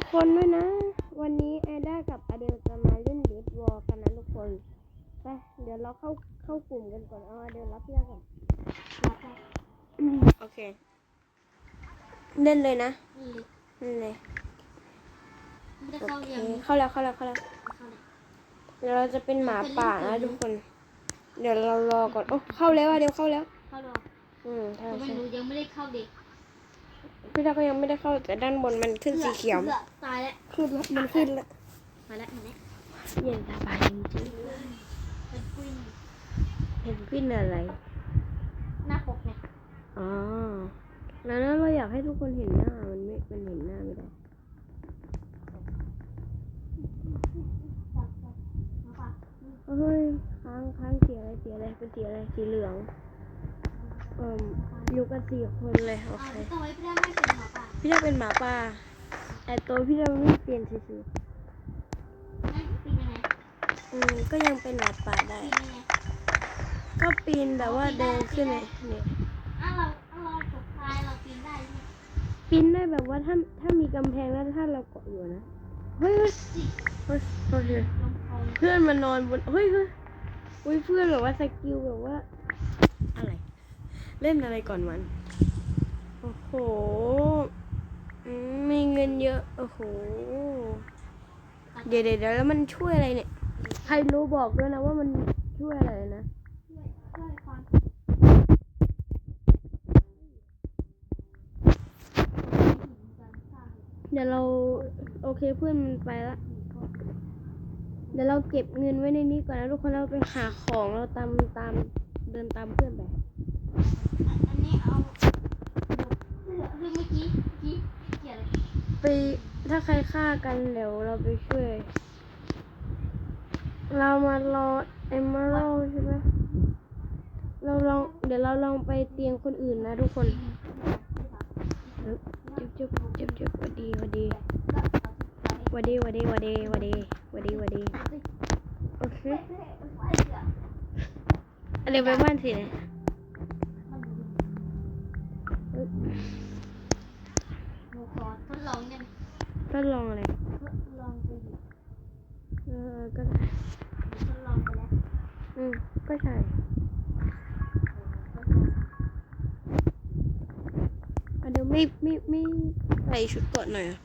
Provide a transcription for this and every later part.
ทุกคนด้วยนะ วันนี้แอด้ากับอเดลจะมาเล่นเดดวอลกันนะทุกคนไปเดี๋ยวเราเข้าเข้ากลุ่มกันก่อนเอาอเดลรับเรื่องก่อนรับได้โอเค เล่นเลยนะนี่เล่นเลยไม่ได้โอเข้าเคยังเข้าแล้วเข้าแล้วเข้าแล้วเข้าเลยเดี๋ยวเราจะเป็นหมาป่านะทุกคน เดี๋ยวเรารอก่อนโอ้เข้าแล้วอะเดี๋ยวเข้าแล้วเข้าหรออืมใช่ก็ไม่ใช่รู้ยังไม่ได้เข้าเด็ก พี่ดาก็ยังไม่ได้เข้าแต่ด้านบนมันขึ้นสีเขียวอื้อตายแล้วขึ้นแล้วมันขึ้นแล้วมาแล้วมาแล้วเย็นสบายจริงเป็นกุ้งๆเห็นขึ้นอะไร หน้าปกเนี่ยอ๋อแล้วนั้นเราอยากให้ทุกคนเห็นหน้ามันไม่ มันเห็นหน้าไม่ได้จับจับมาป่ะเฮ้ยค้างค้างสีอะไรสีอะไรเป็นสีอะไรสีเหลือง เอ่มอยู่กันสี่คนเลยโอเอาเคไม่ต้องไว้เพื่อนไม่เป็นหมาป่าพี่ดาเป็นหมาป่าแต่ตัวพี่ดาไม่เปลี่ยนเฉยนั่นปีนยังไงๆอืมก็ยังเป็นหมาป่าได้ปีนยังไงก็ปีนแบบว่าเดินขึ้นเลยเนี่ยอ้าวเราอ้าวเราตกตายเราปีนได้ใช่ไหมปีนได้แบบว่าถ้าถ้ามีกำแพงแล้วถ้าเราเกาะอยู่นะเฮ้ยเฮ้ยสิเฮ้ยโอเคลงคลอง เพื่อนมานอนบนเฮ้ยเฮ้ยอุ้ยเพื่อนแบบว่าสกิลแบบว่าอะไร เล่นอะไรก่อนวัน โอ้โหอืมมีเงินเยอะ โอ้โหเดี๋ยวเดี๋ยวเดี๋ยวแล้วมันช่วยอะไรเนี่ย ใครรู้บอกด้วยนะว่ามันช่วยอะไรนะช่วยช่วยความเดี๋ยวเราโอเคเพื่อนมันไปละ เดี๋ยวเราเก็บเงินไว้ในนี้ก่อนนะทุกคนเราไปหาของเราตามตามเดินตามเพื่อนไป อันนี้เอาคือ เมื่อกี้เมื่อกี้เกี่ยวอะไรไปถ้าใครฆ่ากันเดี๋ยวเราไปช่วย เรามารอเอมเมอรัลใช่ไหมเราลองเดี๋ยวเราลองไปเตียงคนอื่นนะทุกคนจุ๊บจุ๊บจุ๊บจุ๊บวัดดีวัดดีวัดดีวัดดีวัดดีวัดดีวัดดีวัดดีโอเคอะไรไปบ้านสิเนี่ย ขอทดลองเนี่ยทดลองอะไร ทดลองไปดิเออ ก็ได้ทดลองไปแล้วอืมก็ใช่ทดลองอะเดี๋ยวไม่ไม่ไม่ใส่ชุดเกราะหน่อยอะ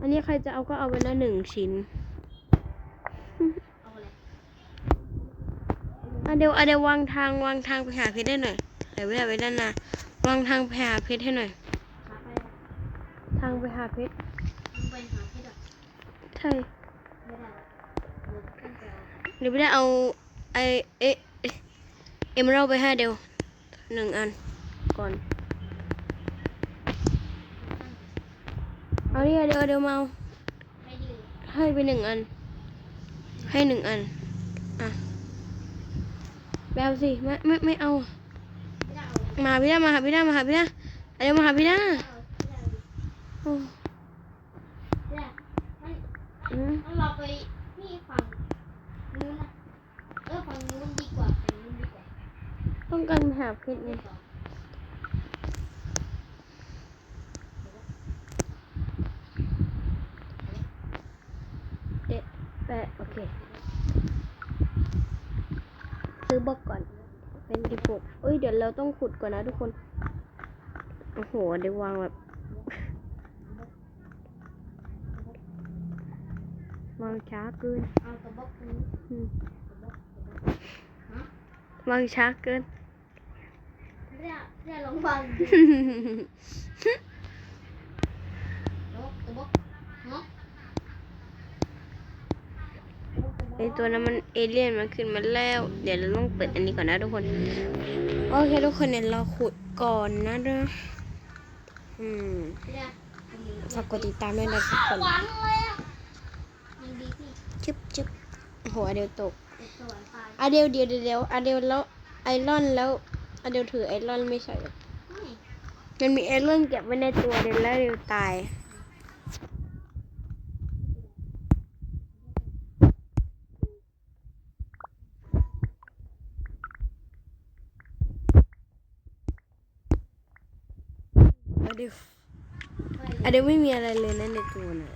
อันนี้ใครจะเอาก็เอาไปนะหนึ่งชิ้นเอาอะไรอะเดี๋ยวอะเดี๋ยววางทางวางทางไปหาเพชรได้หน่อยเดี๋ยวไม่ได้ไปด้านหน้า วางทางไปหาเพชรให้หน่อยขาไปทางไปหาเพชรมึงไปหาที่ดอกใช่ไม่ได้หนูขึ้นไปเอาเดี๋ยวไม่ได้เอาไอเอะเอ๊ะเอ็มเราไปให้เดี๋ยวหนึ่งอันก่อน เอาเนี่ยเดี๋ยวเดี๋ยวมาเอาไม่ยืนให้ไปหนึ่งอัน ให้หนึ่งอัน อะไปเอาสิ ไม่ไม่ไม่เอาไมาเลยมาพี่ด้ามาหาพี่ด้ามาหาพี่ด้าเดี๋ยวมาหาพี่ด้าไม่เอาไม่ได้เอาอ้ไม่ได้มันอืมมันเราไปนี่ฝั่งนู้นนะเออฝั่งนู้นดีกว่าฝั่งนู้นดีกว่า ต้องการหาเพชรไงเด็ดแปะโอเค ซื้อบล็อกก่อน เป็นดิบกเอ้ย เดี๋ยวเราต้องขุดก่อนนะทุกคน โอ้โห เดี๋ยววางแบบวางช้าเกินเอากระบอกนี้อืมวางช้าเกินไม่ได้ไม่ได้ลองฟังดูกระบอกกระบอกเนาะ ไอตัวนั้นมันเอเลี่ยนมันขึ้นมาแล้ว เดี๋ยวเราต้องเปิดอันนี้ก่อนนะทุกคน โอเคทุกคนเนี่ยเราขุดก่อนนะเด้ออืมไม่ได้ฝากกดติดตามด้วยนะทุกคนหวังเลยอะยังดีที่จึ๊บจึ๊บโอ้โหอเดลตกเด็กสวรรค์ตายอเดลเดียวเดียวเดียวอเดลแล้วไอรอนแล้วอเดลถือไอรอนไม่ใช่เหรอไม่มันมีไอรอนเก็บไว้ในตัวเดลแล้วเดลตาย ดลไม่เลยอะเดี๋ยวไม่มีอะไรเลยนะในตัวน่ะ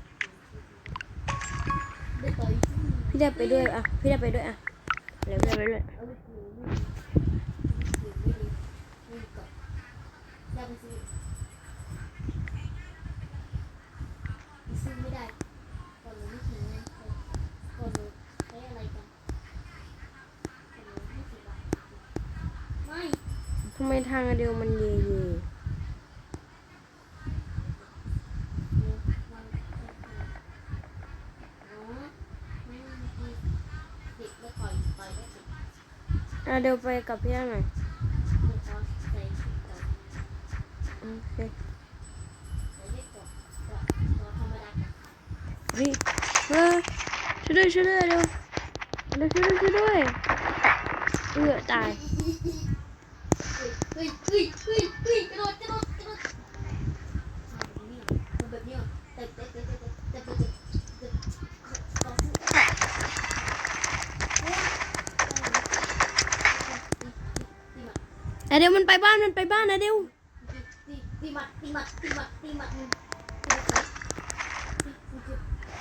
ได้ต่อยพี่ได้ไปด้วยอะพี่ได้ไปด้วยอะเดี๋ยวพี่ได้ไปด้วยเอาไปถูไม่ดีไม่ดีไม่ดีก่อ อะเดี๋ยวไปกับพี่หน่อยโอเคใส่อนก่อนก่อนธรรมดาก่อนเฮ้ยเออช่วยด้วยช่วยด้วยเร็วเร็วช่วยด้วยช่วยด้วยเอือตายเฮ้ยเฮ้ยเฮ้ย มัดอะเดี๋ยวมันไปบ้านมันไปบ้านนะเดี๋ยวตีตีมัดตีมัดตีมัดตีมัด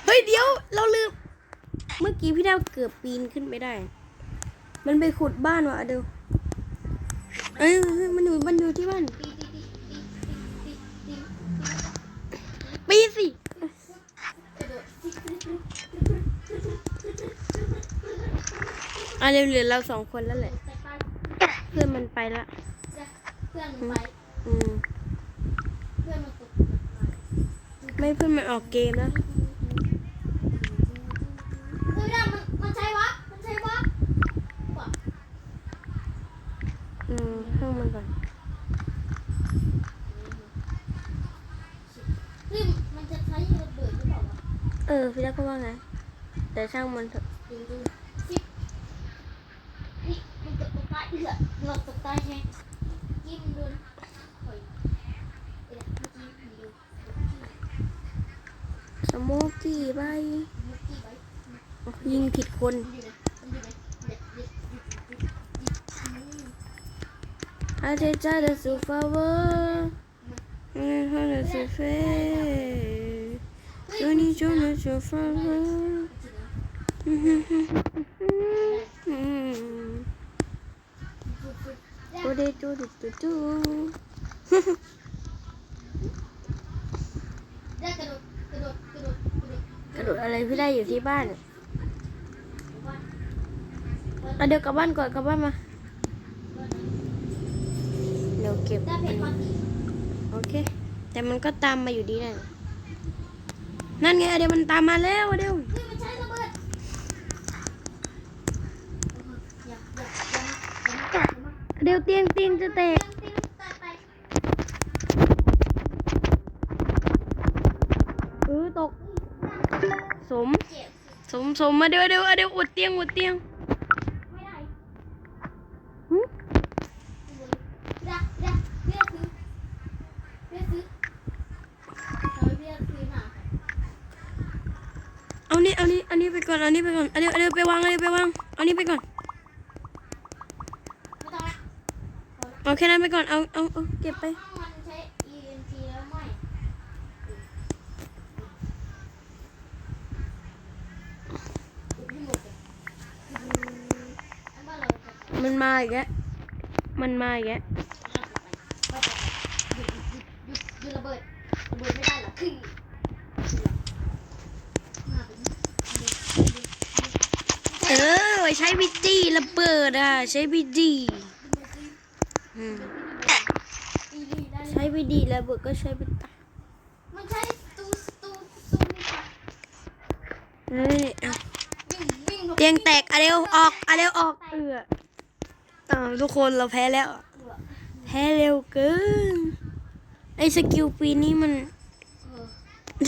เฮ้ยเดี๋ยวเราลืม เมื่อกี้พี่ดาวเกือบปีนขึ้นไปได้ มันไปขุดบ้านว่ะเดี๋ยวเอ้ยมันอยู่มันอยู่ที่บ้านปีสิกระโดดอเดี๋ยวเหลือเราสองคนแล้วแหละ มันไปละเพื่อนมันไปอืมเพื่อนมันตกไม่เพื่อนมันออกเกมแล้วเฮ้ยมันมันใช้วะมันใช้วะว่ะอืมห้างมันก่อนเฮ้ยมันจะใช้ระเบิดหรือเปล่าวะเออพี่ดาวก็ว่าไงแต่ช่างมันเถอะ ดูดูสินี่มันจะตกใต้เอือเราตกใต้แฮงยิ้มดูหอยเดี๋ยวเมื่อกี้มันดู สโมกกี้ไป เมื่อกี้ไว้ ยิงผิดคน มันอยู่ไหนมันอยู่ไหนเด็ดเด็ดเด็ดเด็ดเด็ด อาเทจาเดสูฟาวเวอร์อืมฮาเดสูเฟจูนี่จูนี่จู ฟาวเวอร์อืมฮึ่มฮึ่มฮึ่มอืมโอเดจูดูดูดูได้กระโดดกระโดดกระโดดกระโดดกระโดดอะไรพี่ได้อยู่ที่บ้านว่าเอาเดี๋ยวกลับบ้านก่อนกลับบ้านมาเดี๋ยวเก็บได้เพชรมาตีโอเค แต่มันก็ตามมาอยู่ดีนั่นนั่นไงเดี๋ยวมันตามมาแล้วเดี๋ยวเฮ้ยมันใช้ระเบิดอย่าอย่าอย่ามาเดี๋ยวเตียงเตียงจะแตกตีนตายไปเออตก สมเจ็บสมสมมาเดี๋ยวเดี๋ยวเดี๋ยวอุดเตียงอุดเตียง ไม่ได้ หึ ดักดักเรียกซื้อเรียกซื้อเราเรียกซื้อหนา เอา นี่เอานี่เอานี่ไปก่อนเอานี่ไปก่อนเอาเดี๋ยวเอาเดี๋ยวไปวางเอาเดี๋ยวไปวางเอานี่ไปก่อนไม่ต้องละเอาแค่นั้นไปก่อนเอาเอาเอาเก็บไปถ้ามันใช้ EMP แล้วไม่อุดให้หมดเลยอันว่าเราจะมันมาอีกแล้วมันมาอีกแล้วหยุดหยุดหยุดหยุดระเบิดระเบิดไม่ได้หรอขึ้นมาเป็น เอ อไว้ใช้บิจีระเบิดอะ ใช้บิจีใช้บิดีระเบิดก็ใช้บิตามันใช้ตูตูตูนี่ค่ะนี่เอาเตียงแตกอะเร็วออกอะเร็วออกเอออ้าทุกคนเราแพ้แล้ว แพ้เร็วเกินไอ้สกิลปีนี้มัน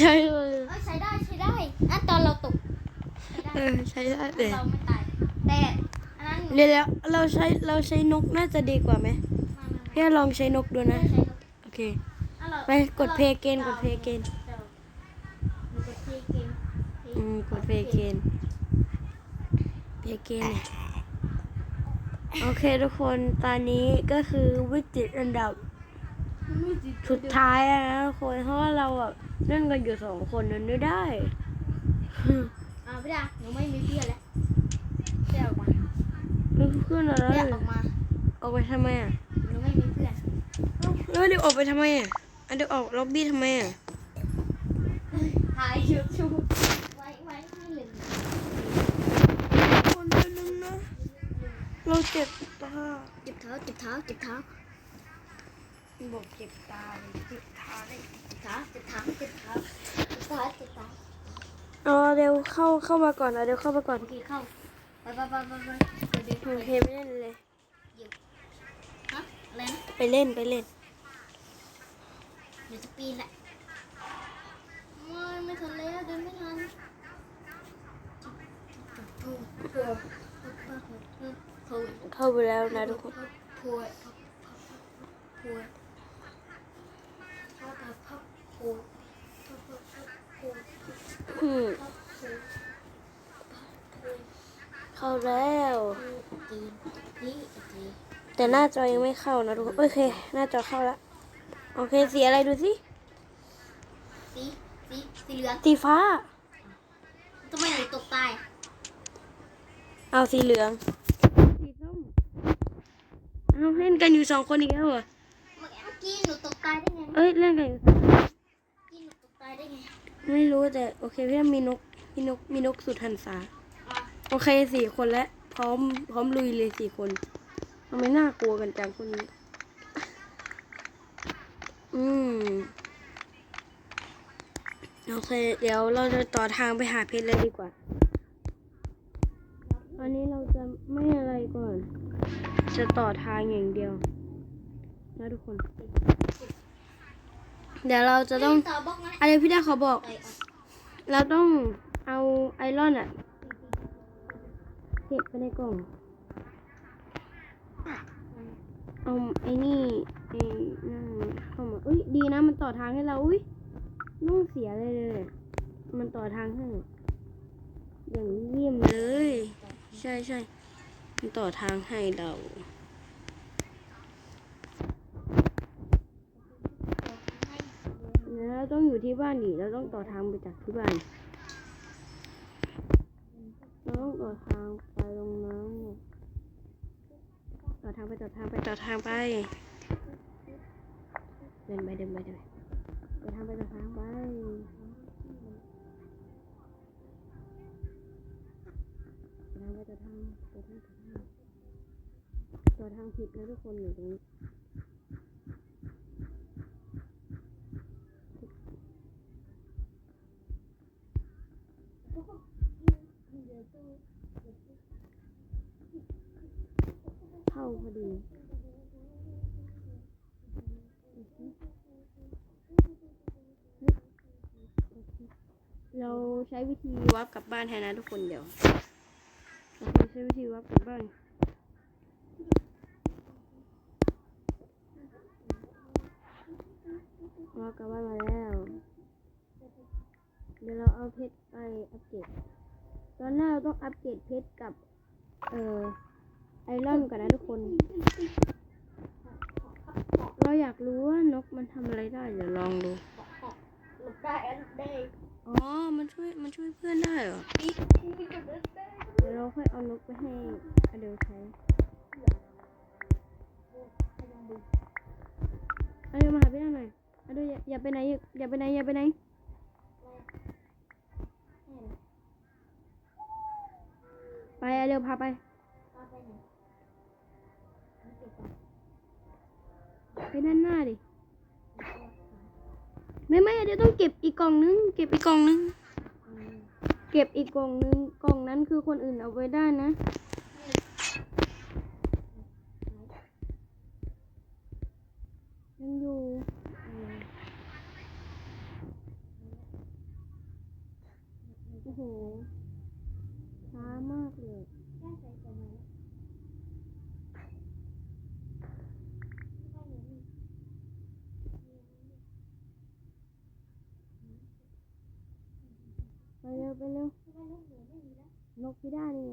ใช่เลยใช้ได้ใช้ได้อะตอนเราตกใช้ได้เออใช้ได้เลยเราไม่ตาย แต่อันนั้นหนูเดี๋ยวแล้วเราใช้เราใช้นกน่าจะดีกว่าไหมมามามาพี่ลองใช้นกดูนะใช้นกโอเคอะเราไปกดเพลย์เกมกดเพลย์เกมเราหนูกดเพลย์เกมอืมกดเพลย์เกมเพลย์เกมเนี่ยโอเคทุกคนตอนนี้ก็คือวิกฤตอันดับไม่จิตสุดท้ายอะนะทุกคนเพราะว่าเราแบบเล่นกันอยู่สองคนนั้นไม่ได้อ่าไม่ได้หนูไม่มีเพื่อนแล้วเดี๋ยวออกมา นึก เพื่อนอะไรเดี๋ยวออกมาออกไปทำไมอะหนูไม่มีเพื่อนแล้วเดี๋ยวออกไปทำไมอะอันเดี๋ยวออกล็อบบี้ทำไมอะถ่ายยูทูบไว้ไว้ให้เหลือคนเดินนึงนะเราเจ็บตาเจ็บเท้าเจ็บเท้าเจ็บเท้าบอกเจ็บตาเจ็บตาเลยเจ็บเท้าเจ็บเท้าเจ็บเท้าเจ็บเท้าเจ็บเท้าอ๋อเดี๋ยวเข้าเข้ามาก่อนนะเดี๋ยวเข้ามาก่อนโอเคเข้า ไปไปไปไปไปเดี๋ยวโอเดี๋ยวเคไม่เล่นเลย ฮะอะไรนะไปเล่นไปเล่น เดี๋ยวจะปีนแหละไม่ไม่ทันแล้วเดินไม่ทันเข้าไปแล้วนะทุกคนโถ่โถ่โถ่ อืมเข้าแล้ว จีนนี่จี แต่ หน้าจอยังไม่เข้านะทุกคนโอเค หน้าจอเข้าแล้วโอเคสีอะไรดูสิสีสีสีเหลืองสีฟ้าทำไมหนูตกตายเอาสีเหลืองสีส้มเอาเล่นกันอยู่สองคนอีกแล้วเหรอเมื่อกี้หนูตกตายได้ไงเอ้ยเล่นกันอยู่เมื่อกี้หนูตกตายได้ไงไม่รู้แต่โอเคพี่มีนกมีนกมีนกสุดหันษาอะโอเคสี่คนแล้วพร้อมพร้อมลุยเลยสี่คน ทำไมน่ากลัวกันจังคนนี้ อืม โอเค เดี๋ยวเราจะต่อทางไปหาเพชรเลยดีกว่า ตอนนี้เราจะไม่อะไรก่อน จะต่อทางอย่างเดียวนะทุกคน เดี๋ยวเราจะต้องอะไรพี่ดาเขาบอก เราต้องเอาไอรอนอะเก็บไปในกล่อง เอาไอ้นี่ไอ้นั่นเข้ามาอุ้ยดีนะ มันต่อทางให้เราอุ้ยไม่งเสียเลยเลย มันต่อทางให้อย่างเยี่ยมเลย ใช่ใช่มันต่อทางให้เราเราต้องอยู่ที่บ้านดิเราต้องต่อทางไปจากที่บ้านเราต้องต่อทางไปตรงนั้นเนี่ย ทางไปต่อทางไปต่อทางไป เดินไปเดินไปเดินไปทางไปต่อทางไปทางไปต่อทางต่อทางต่อทางต่อทางผิดนะทุกคนอยู่ตรงนี้ เข้าพอดีเราใช้วิธีวับกลับบ้านแทนนะทุกคนเดี๋ยวเราใช้วิธีวับกลับบ้านวับกลับบ้านมาแล้ว เดี๋ยวเราเอาเพชรไปอัปเกรดตอนแรกเราต้องอัปเกรดเพชรกับ เอ่อ ไอรอนก่อนนะทุกคน เราอยากรู้ว่านกมันทำอะไรได้เดี๋ยวลองดูหลบได้หลบได้อ๋อ มันช่วย มันช่วยเพื่อนได้เหรออีกมีกระโดดได้เดี๋ยวเราค่อยเอานกไปให้อเดลใช้อเดลมาหาพี่หน่อยอเดลอย่าอย่าไปไหนอย่าอย่าไปไหนอย่าไปไหน ไปอเดลพาไป ไปด้านหน้าดิ ไม่ไม่เดี๋ยวต้องเก็บอีกกล่องนึง เก็บอีกกล่องนึง เก็บอีกกล่องนึง กล่องนั้นคือคนอื่นเอาไว้ได้นะ ยังอยู่โอ้โห ช้ามากเลย ไปเร็ วไปเร็วนกพีด้านี่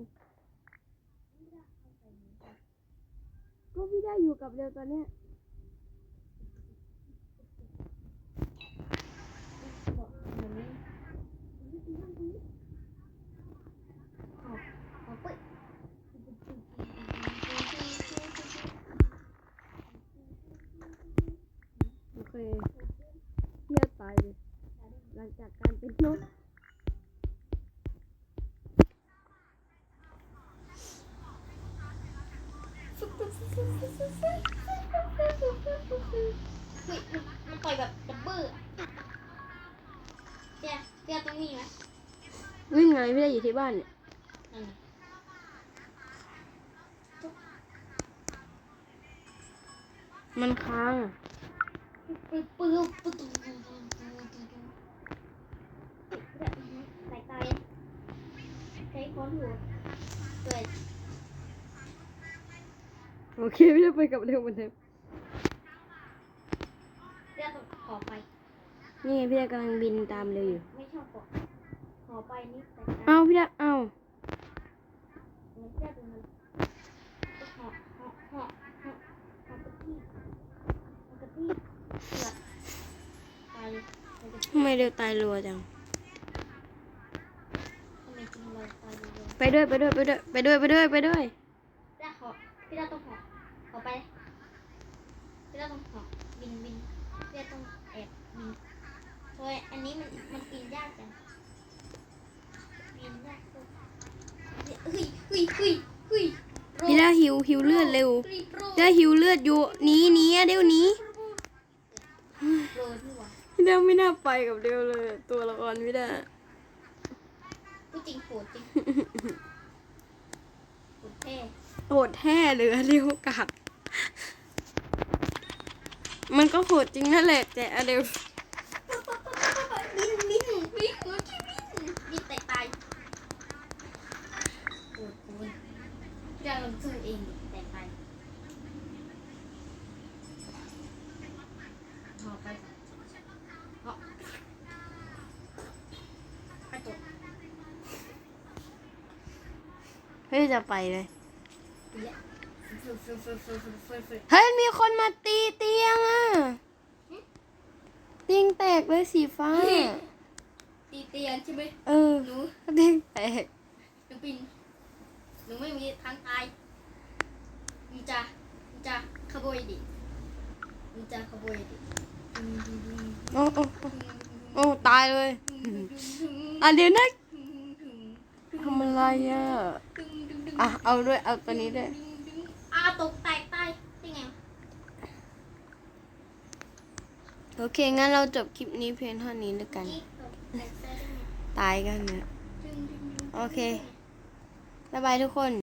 ก็พีด้าอยู่กับเร็วตอนเนี้ยุยมันต่อยแบบดับเบิ้ลเจ้าเจ้าตรงนี้ไหมวิ่งไงไม่ได้อยู่ที่บ้านเนี่ยนั่นไงมันค้างอะปึ๊บปึ๊บปึ๊บสายตายใช้ค้อนหัวเกิด โอเคไม่ได้ไปกับเดิมเหมือนเดิม องขอไป นี่ไงพี่ได้กำลังบินตามเร็วอยู่ ไม่ชอบขอขอไปนี่แต่เอ้าพี่ได้เอ้าเตี้ยตรงนั้นหอบหอบหอบหอบหอบกระตี้หอบกระตี้เกือบตายเลยหอบกระตี้ทำไมเร็วตายรัวจัง ทำไมจริงเราตายเลยไปด้วยไปด้วยไปด้วยไปด้วยไปด้วยไปด้วยพี่ดาขอพี่ดาต้องขอขอไปพี่ดาต้องขอบินบิน พี่ดาต้องแอบบินเพราะอันนี้มันมันปีนยากจังปีนยากสุดเฮ้ยเฮ้ยเฮ้ยเฮ้ยโปรพี่ได้หิวหิวเลือดเร็วโปรโปรพี่ได้หิวเลือดอยู่หนีหนีอะเดี๋ยวหนี้โปรนี่หว่าพี่ได้ไม่น่าไปกับเร็วเลย ตัวละครพี่ได้พูดจริงโหดจริงโหดแท้โหดแท้เลยอะเร็วกัด มันก็โหดจริงนั่นแหละ แต่อเดลวิ่งวิ่งวิ่งมันช่วิ่งวิ่งแต่ตายโอ้โหจะลงทุนเองแต่ตายพอไปเพบเฮ้ยจะไปเลยเฮ้ยมีคนมาตีเตียงอะ เตียงแตกเลยสีฟ้า ตีเตียงใช่ไหมเออหนูเตียงแตกหนูปินหนูไม่มีทางตายหนูจะหนูจะขโมยดิหนูจะขโมยดิโอ้โอ้โอ้โอ้ตายเลยอะเดี๋ยวนะทำอะไรอะอะเอาด้วยเอาตัวนี้ด้วยอาตกแตกตายได้ไง โอเค งั้นเราจบคลิปนี้เพียงเท่านี้แล้วกันนี่ตกแตกตายได้ไงตายกันเนี่ยดึงดึงดึงโอเค บ๊ายบายทุกคน